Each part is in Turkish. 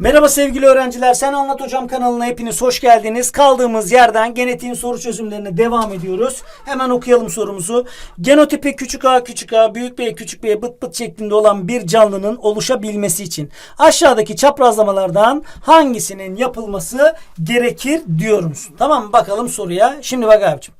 Merhaba sevgili öğrenciler. Sen Anlat Hocam kanalına hepiniz hoş geldiniz. Kaldığımız yerden genetiğin soru çözümlerine devam ediyoruz. Hemen okuyalım sorumuzu. Genotipi küçük a küçük a büyük b küçük b bıt bıt şeklinde olan bir canlının oluşabilmesi için aşağıdaki çaprazlamalardan hangisinin yapılması gerekir diyoruz. Tamam mı? Bakalım soruya. Şimdi bak abicim.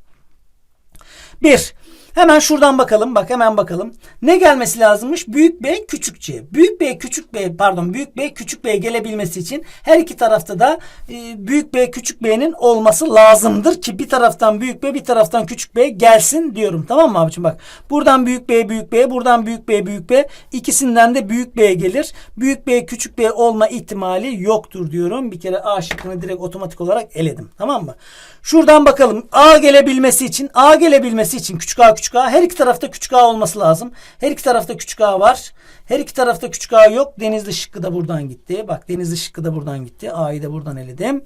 1. Hemen şuradan bakalım. Bak hemen bakalım. Ne gelmesi lazımmış? Büyük B küçük C. Büyük B küçük B pardon büyük B küçük B gelebilmesi için her iki tarafta da e, büyük B küçük B'nin olması lazımdır ki bir taraftan büyük B bir taraftan küçük B gelsin diyorum. Tamam mı abicim bak. Buradan büyük B büyük B buradan büyük B büyük B ikisinden de büyük B gelir. Büyük B küçük B olma ihtimali yoktur diyorum. Bir kere A şıkkını direkt otomatik olarak eledim. Tamam mı? Şuradan bakalım. A gelebilmesi için A gelebilmesi için küçük A küçük A her iki tarafta küçük A olması lazım. Her iki tarafta küçük A var. Her iki tarafta küçük A yok. Denizli şıkkı da buradan gitti. Bak Denizli şıkkı da buradan gitti. A'yı da buradan eledim.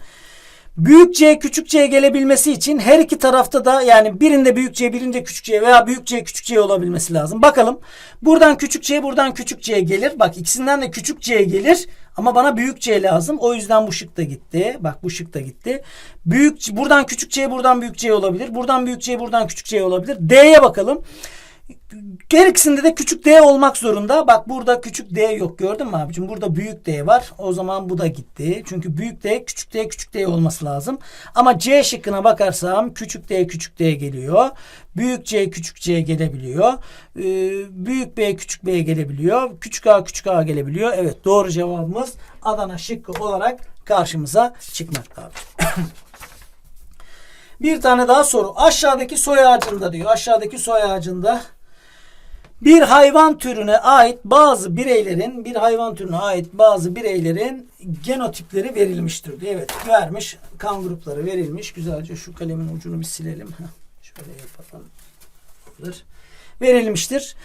Büyük C küçük C gelebilmesi için her iki tarafta da yani birinde büyük C birinde küçük C veya büyük C küçük C olabilmesi lazım. Bakalım buradan küçük C buradan küçük C gelir. Bak ikisinden de küçük C gelir ama bana büyük C lazım. O yüzden bu şık da gitti. Bak bu şık da gitti. Büyük buradan küçük C buradan büyük C olabilir. Buradan büyük C buradan küçük C olabilir. D'ye bakalım. Her ikisinde de küçük D olmak zorunda. Bak burada küçük D yok gördün mü abicim? Burada büyük D var. O zaman bu da gitti. Çünkü büyük D küçük D küçük D olması lazım. Ama C şıkkına bakarsam küçük D küçük D geliyor. Büyük C küçük C gelebiliyor. Ee, büyük B küçük B gelebiliyor. Küçük A küçük A gelebiliyor. Evet doğru cevabımız Adana şıkkı olarak karşımıza çıkmakta. Bir tane daha soru. Aşağıdaki soy ağacında diyor. Aşağıdaki soy ağacında bir hayvan türüne ait bazı bireylerin bir hayvan türüne ait bazı bireylerin genotipleri verilmiştir diyor. Evet vermiş. Kan grupları verilmiş. Güzelce şu kalemin ucunu bir silelim. Şöyle yapalım. Verilmiştir.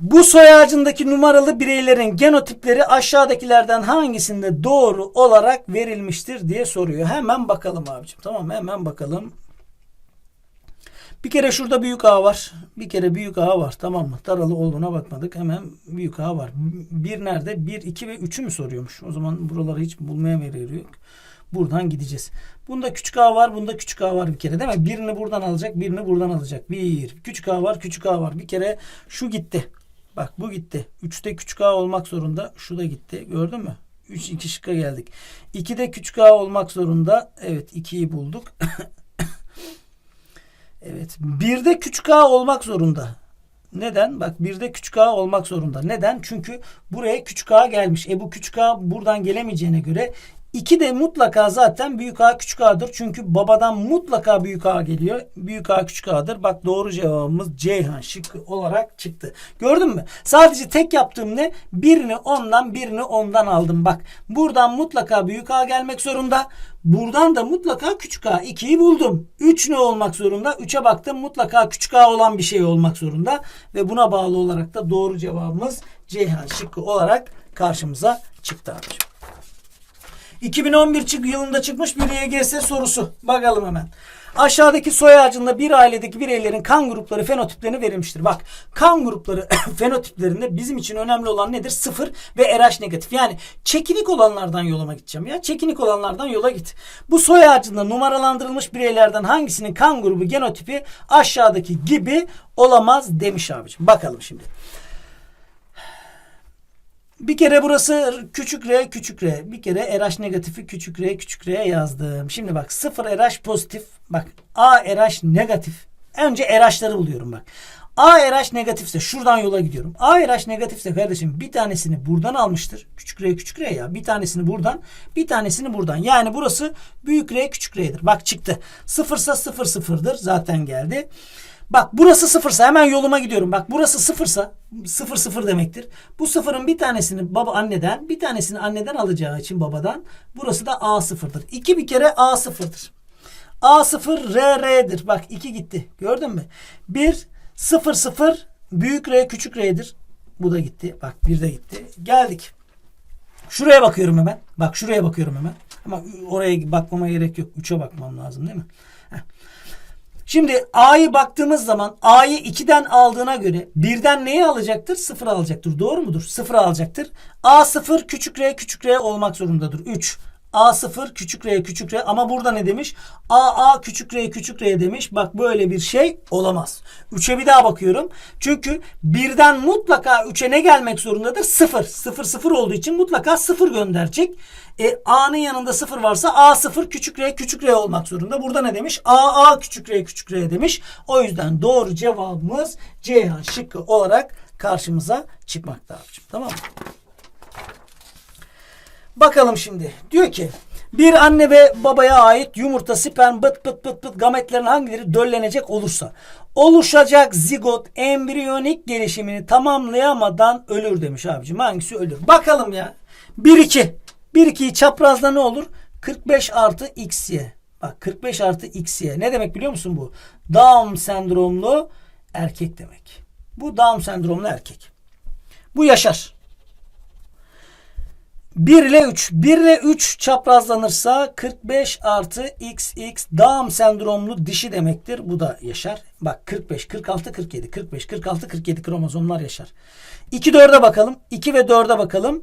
Bu soy ağacındaki numaralı bireylerin genotipleri aşağıdakilerden hangisinde doğru olarak verilmiştir diye soruyor. Hemen bakalım abicim. Tamam? Hemen bakalım. Bir kere şurada büyük A var. Bir kere büyük A var. Tamam mı? Taralı olduğuna bakmadık. Hemen büyük A var. Bir nerede? Bir, iki ve üçü mü soruyormuş? O zaman buraları hiç bulmaya meyilli yok. Buradan gideceğiz. Bunda küçük A var. Bunda küçük A var bir kere değil mi? Birini buradan alacak. Birini buradan alacak. Bir. Küçük A var. Küçük A var. Bir kere şu gitti. Bak bu gitti. Üçte küçük A olmak zorunda. Şu da gitti. Gördün mü? 3 2 şıkka geldik. 2'de küçük A olmak zorunda. Evet 2'yi bulduk. evet. 1'de küçük A olmak zorunda. Neden? Bak bir de küçük A olmak zorunda. Neden? Çünkü buraya küçük A gelmiş. E bu küçük A buradan gelemeyeceğine göre 2 de mutlaka zaten büyük A küçük A'dır. Çünkü babadan mutlaka büyük A geliyor. Büyük A küçük A'dır. Bak doğru cevabımız Ceyhan şıkkı olarak çıktı. Gördün mü? Sadece tek yaptığım ne? Birini ondan birini ondan aldım. Bak buradan mutlaka büyük A gelmek zorunda. Buradan da mutlaka küçük A. 2'yi buldum. 3 ne olmak zorunda? 3'e baktım mutlaka küçük A olan bir şey olmak zorunda. Ve buna bağlı olarak da doğru cevabımız Ceyhan şıkkı olarak karşımıza çıktı abicim. 2011 çık- yılında çıkmış bir YGS sorusu. Bakalım hemen. Aşağıdaki soy ağacında bir ailedeki bireylerin kan grupları fenotiplerini verilmiştir. Bak kan grupları fenotiplerinde bizim için önemli olan nedir? Sıfır ve RH negatif. Yani çekinik olanlardan yoluma gideceğim ya. Çekinik olanlardan yola git. Bu soy ağacında numaralandırılmış bireylerden hangisinin kan grubu genotipi aşağıdaki gibi olamaz demiş abicim. Bakalım şimdi. Bir kere burası küçük r küçük r. Bir kere RH negatifi küçük r küçük r yazdım. Şimdi bak 0 RH pozitif. Bak A RH negatif. Önce RH'ları buluyorum bak. A RH negatifse şuradan yola gidiyorum. A RH negatifse kardeşim bir tanesini buradan almıştır. Küçük r küçük r ya. Bir tanesini buradan bir tanesini buradan. Yani burası büyük r küçük r'dir. Bak çıktı. Sıfırsa sıfır sıfırdır. Zaten geldi. Bak burası sıfırsa hemen yoluma gidiyorum. Bak burası sıfırsa sıfır sıfır demektir. Bu sıfırın bir tanesini baba anneden bir tanesini anneden alacağı için babadan burası da A sıfırdır. İki bir kere A sıfırdır. A sıfır R R'dir. Bak iki gitti. Gördün mü? Bir sıfır sıfır büyük R küçük R'dir. Bu da gitti. Bak bir de gitti. Geldik. Şuraya bakıyorum hemen. Bak şuraya bakıyorum hemen. Ama oraya bakmama gerek yok. 3'e bakmam lazım değil mi? Heh. Şimdi A'yı baktığımız zaman A'yı 2'den aldığına göre birden neyi alacaktır? 0 alacaktır. Doğru mudur? 0 alacaktır. A 0 küçük r küçük r olmak zorundadır. 3. A0 küçük r küçük r ama burada ne demiş? AA küçük r küçük r demiş. Bak böyle bir şey olamaz. 3'e bir daha bakıyorum. Çünkü birden mutlaka 3'e ne gelmek zorundadır? 0. 0 0 olduğu için mutlaka 0 gönderecek. E, A'nın yanında 0 varsa A0 küçük r küçük r olmak zorunda. Burada ne demiş? AA küçük r küçük r demiş. O yüzden doğru cevabımız Ceyhan şıkkı olarak karşımıza çıkmakta abicim. Tamam mı? Bakalım şimdi. Diyor ki bir anne ve babaya ait yumurta, sperm, bıt bıt bıt bıt gametlerin hangileri döllenecek olursa oluşacak zigot embriyonik gelişimini tamamlayamadan ölür demiş abicim. Hangisi ölür? Bakalım ya. 1 2. 1 2'yi çaprazda ne olur? 45 artı xy. Bak 45 artı xy. Ne demek biliyor musun bu? Down sendromlu erkek demek. Bu Down sendromlu erkek. Bu yaşar. 1 ile 3. 1 ile 3 çaprazlanırsa 45 artı XX Down sendromlu dişi demektir. Bu da yaşar. Bak 45, 46, 47, 45, 46, 47 kromozomlar yaşar. 2 4'e bakalım. 2 ve 4'e bakalım.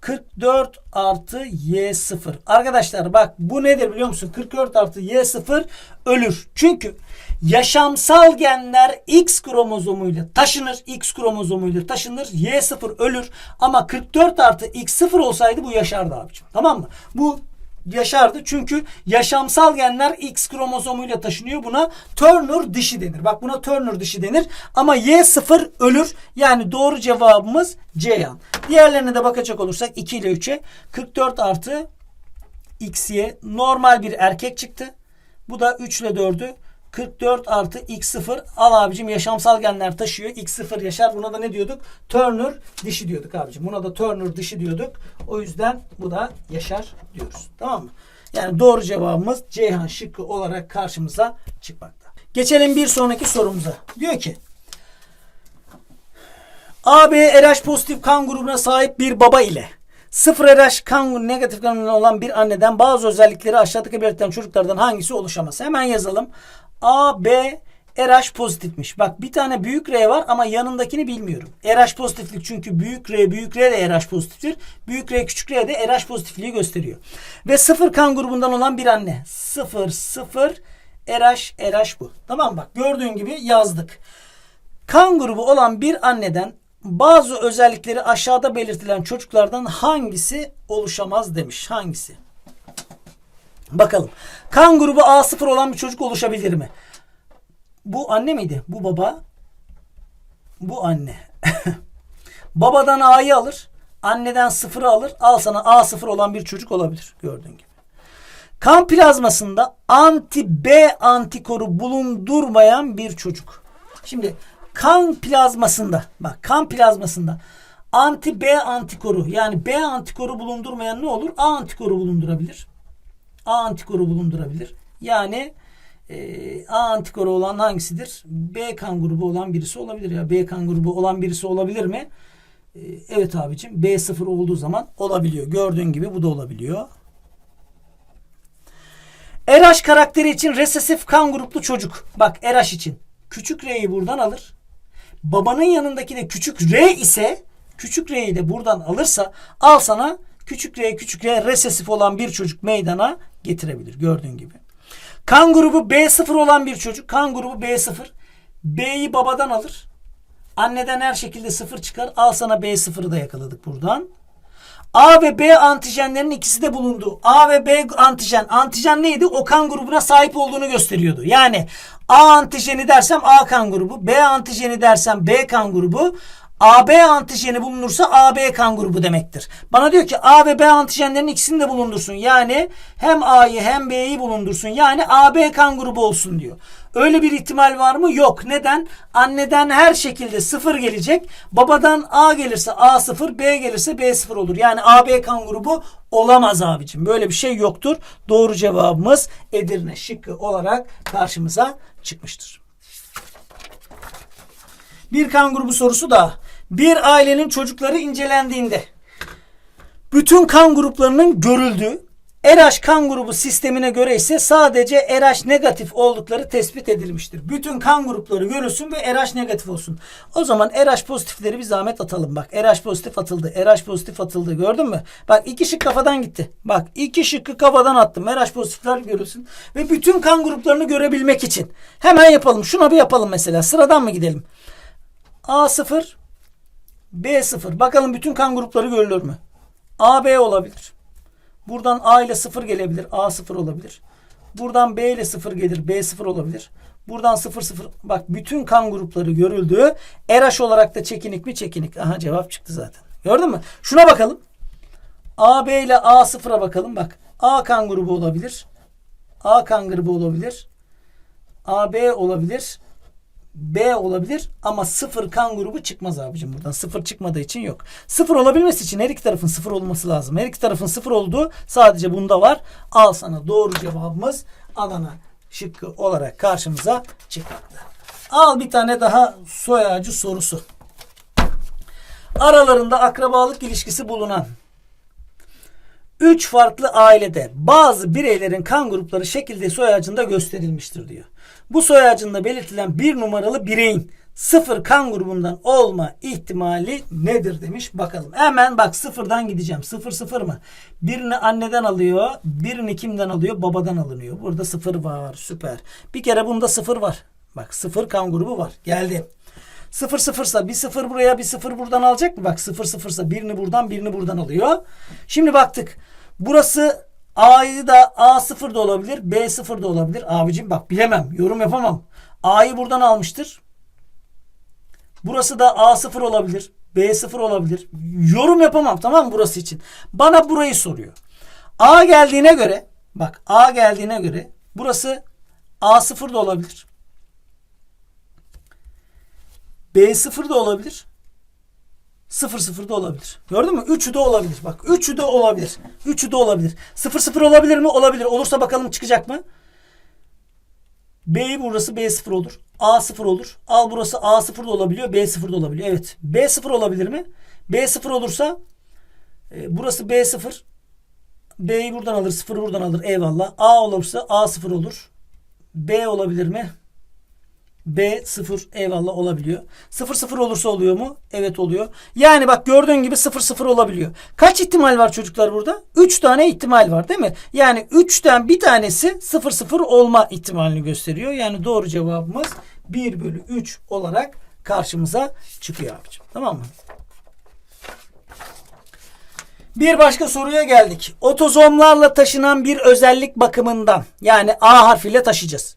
44 artı Y0. Arkadaşlar bak bu nedir biliyor musun? 44 artı Y0 ölür. Çünkü yaşamsal genler X kromozomuyla taşınır. X kromozomuyla taşınır. Y0 ölür. Ama 44 artı X0 olsaydı bu yaşardı abicim. Tamam mı? Bu yaşardı. Çünkü yaşamsal genler X kromozomuyla taşınıyor. Buna Turner dişi denir. Bak buna Turner dişi denir. Ama Y0 ölür. Yani doğru cevabımız Ceyhan. Diğerlerine de bakacak olursak 2 ile 3'e 44 artı XY normal bir erkek çıktı. Bu da 3 ile 4'ü 44 artı X0 al abicim yaşamsal genler taşıyor. X0 yaşar. Buna da ne diyorduk? Turner dişi diyorduk abicim. Buna da Turner dişi diyorduk. O yüzden bu da yaşar diyoruz. Tamam mı? Yani doğru cevabımız Ceyhan şıkkı olarak karşımıza çıkmakta. Geçelim bir sonraki sorumuza. Diyor ki AB RH pozitif kan grubuna sahip bir baba ile 0 RH kan negatif kanı olan bir anneden bazı özellikleri aşağıdaki belirtilen çocuklardan hangisi oluşamaz? Hemen yazalım. A, B, RH pozitifmiş. Bak bir tane büyük R var ama yanındakini bilmiyorum. RH pozitiflik çünkü büyük R büyük R de RH pozitiftir. Büyük R küçük R de RH pozitifliği gösteriyor. Ve sıfır kan grubundan olan bir anne. Sıfır sıfır RH RH bu. Tamam bak gördüğün gibi yazdık. Kan grubu olan bir anneden bazı özellikleri aşağıda belirtilen çocuklardan hangisi oluşamaz demiş. Hangisi? Bakalım. Kan grubu A0 olan bir çocuk oluşabilir mi? Bu anne miydi? Bu baba. Bu anne. Babadan A'yı alır. Anneden sıfırı alır. Al sana A0 olan bir çocuk olabilir. Gördüğün gibi. Kan plazmasında anti B antikoru bulundurmayan bir çocuk. Şimdi kan plazmasında bak kan plazmasında anti B antikoru yani B antikoru bulundurmayan ne olur? A antikoru bulundurabilir. A antikoru bulundurabilir. Yani e, A antikoru olan hangisidir? B kan grubu olan birisi olabilir ya. B kan grubu olan birisi olabilir mi? E, evet abicim. B0 olduğu zaman olabiliyor. Gördüğün gibi bu da olabiliyor. RH karakteri için resesif kan gruplu çocuk. Bak RH için. Küçük R'yi buradan alır. Babanın yanındaki de küçük R ise küçük R'yi de buradan alırsa al sana küçük R küçük R resesif olan bir çocuk meydana getirebilir. Gördüğün gibi. Kan grubu B0 olan bir çocuk. Kan grubu B0. B'yi babadan alır. Anneden her şekilde sıfır çıkar. Al sana B0'ı da yakaladık buradan. A ve B antijenlerin ikisi de bulundu. A ve B antijen. Antijen neydi? O kan grubuna sahip olduğunu gösteriyordu. Yani A antijeni dersem A kan grubu. B antijeni dersem B kan grubu. AB antijeni bulunursa AB kan grubu demektir. Bana diyor ki A ve B antijenlerin ikisini de bulundursun. Yani hem A'yı hem B'yi bulundursun. Yani AB kan grubu olsun diyor. Öyle bir ihtimal var mı? Yok. Neden? Anneden her şekilde sıfır gelecek. Babadan A gelirse A sıfır, B gelirse B sıfır olur. Yani AB kan grubu olamaz abicim. Böyle bir şey yoktur. Doğru cevabımız Edirne şıkkı olarak karşımıza çıkmıştır. Bir kan grubu sorusu da bir ailenin çocukları incelendiğinde bütün kan gruplarının görüldüğü RH kan grubu sistemine göre ise sadece RH negatif oldukları tespit edilmiştir. Bütün kan grupları görülsün ve RH negatif olsun. O zaman RH pozitifleri bir zahmet atalım. Bak RH pozitif atıldı. RH pozitif atıldı. Gördün mü? Bak iki şık kafadan gitti. Bak iki şıkkı kafadan attım. RH pozitifler görülsün. Ve bütün kan gruplarını görebilmek için. Hemen yapalım. Şuna bir yapalım mesela. Sıradan mı gidelim? A0 B0. Bakalım bütün kan grupları görülür mü? AB olabilir. Buradan A ile 0 gelebilir. A 0 olabilir. Buradan B ile 0 gelir. B 0 olabilir. Buradan 0 0. Bak bütün kan grupları görüldü. RH olarak da çekinik mi? Çekinik. Aha cevap çıktı zaten. Gördün mü? Şuna bakalım. AB ile A 0'a bakalım. Bak. A kan grubu olabilir. A kan grubu olabilir. AB olabilir. B olabilir ama sıfır kan grubu çıkmaz abicim buradan. Sıfır çıkmadığı için yok. Sıfır olabilmesi için her iki tarafın sıfır olması lazım. Her iki tarafın sıfır olduğu sadece bunda var. Al sana doğru cevabımız Adana şıkkı olarak karşımıza çıktı. Al bir tane daha soy ağacı sorusu. Aralarında akrabalık ilişkisi bulunan Üç farklı ailede bazı bireylerin kan grupları şekilde soy ağacında gösterilmiştir diyor. Bu soy ağacında belirtilen bir numaralı bireyin sıfır kan grubundan olma ihtimali nedir demiş. Bakalım. Hemen bak sıfırdan gideceğim. Sıfır sıfır mı? Birini anneden alıyor. Birini kimden alıyor? Babadan alınıyor. Burada sıfır var. Süper. Bir kere bunda sıfır var. Bak sıfır kan grubu var. Geldi. Sıfır sıfırsa bir sıfır buraya bir sıfır buradan alacak mı? Bak sıfır sıfırsa birini buradan birini buradan alıyor. Şimdi baktık. Burası A'yı da A sıfır da olabilir. B sıfır da olabilir. Abicim bak bilemem. Yorum yapamam. A'yı buradan almıştır. Burası da A sıfır olabilir. B sıfır olabilir. Yorum yapamam tamam mı burası için. Bana burayı soruyor. A geldiğine göre bak A geldiğine göre burası A sıfır da olabilir. B0 da olabilir. 0 0 da olabilir. Gördün mü? Üçü de olabilir. Bak üçü de olabilir. Üçü de olabilir. 0 0 olabilir mi? Olabilir. Olursa bakalım çıkacak mı? B'yi burası B0 olur. A0 olur. Al burası A0 da olabiliyor. B0 da olabiliyor. Evet. B0 olabilir mi? B0 olursa e, burası B0. B'yi buradan alır. 0'ı buradan alır. Eyvallah. A olursa A0 olur. B olabilir mi? B 0 eyvallah olabiliyor. 0 0 olursa oluyor mu? Evet oluyor. Yani bak gördüğün gibi 0 0 olabiliyor. Kaç ihtimal var çocuklar burada? 3 tane ihtimal var değil mi? Yani 3'ten bir tanesi 0 0 olma ihtimalini gösteriyor. Yani doğru cevabımız 1 bölü 3 olarak karşımıza çıkıyor abicim. Tamam mı? Bir başka soruya geldik. Otozomlarla taşınan bir özellik bakımından yani A harfiyle taşıyacağız.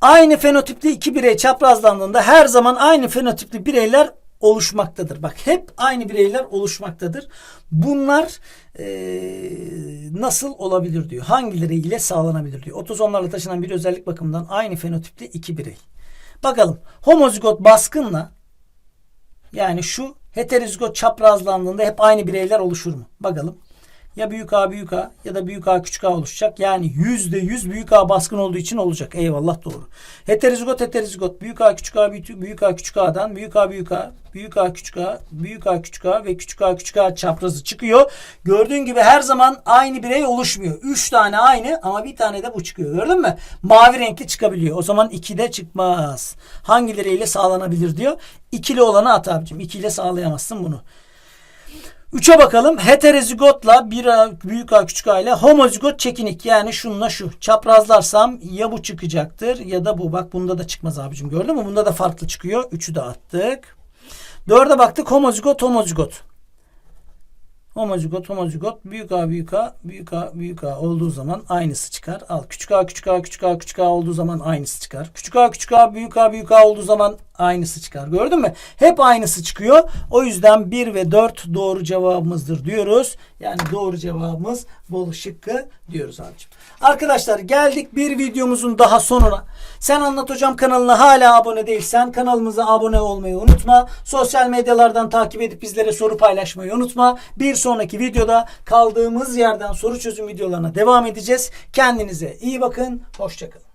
Aynı fenotipli iki birey çaprazlandığında her zaman aynı fenotipli bireyler oluşmaktadır. Bak hep aynı bireyler oluşmaktadır. Bunlar e, nasıl olabilir diyor. Hangileri ile sağlanabilir diyor. Otozomlarla taşınan bir özellik bakımından aynı fenotipli iki birey. Bakalım homozigot baskınla yani şu heterozigot çaprazlandığında hep aynı bireyler oluşur mu? Bakalım ya büyük A büyük A ya da büyük A küçük A oluşacak. Yani yüzde yüz büyük A baskın olduğu için olacak. Eyvallah doğru. Heterozigot heterozigot büyük A küçük A büyük, A küçük A'dan büyük A büyük A büyük A küçük A büyük A küçük A ve küçük A küçük A çaprazı çıkıyor. Gördüğün gibi her zaman aynı birey oluşmuyor. Üç tane aynı ama bir tane de bu çıkıyor. Gördün mü? Mavi renkli çıkabiliyor. O zaman iki de çıkmaz. Hangileriyle sağlanabilir diyor. İkili olanı at abicim. İkiyle sağlayamazsın bunu. 3'e bakalım. Heterozigotla bir büyük A küçük A ile homozigot çekinik. Yani şununla şu. Çaprazlarsam ya bu çıkacaktır ya da bu. Bak bunda da çıkmaz abicim. Gördün mü? Bunda da farklı çıkıyor. 3'ü de attık. 4'e baktık. Homozigot homozigot. Homozigot homozigot büyük A büyük A büyük A büyük A olduğu zaman aynısı çıkar. Al küçük A küçük A küçük A küçük A olduğu zaman aynısı çıkar. Küçük A küçük A büyük A büyük A olduğu zaman aynısı çıkar. Gördün mü? Hep aynısı çıkıyor. O yüzden 1 ve 4 doğru cevabımızdır diyoruz. Yani doğru cevabımız bol şıkkı diyoruz abicim. Arkadaşlar geldik bir videomuzun daha sonuna. Sen Anlat Hocam kanalına hala abone değilsen kanalımıza abone olmayı unutma. Sosyal medyalardan takip edip bizlere soru paylaşmayı unutma. Bir sonraki videoda kaldığımız yerden soru çözüm videolarına devam edeceğiz. Kendinize iyi bakın. Hoşçakalın.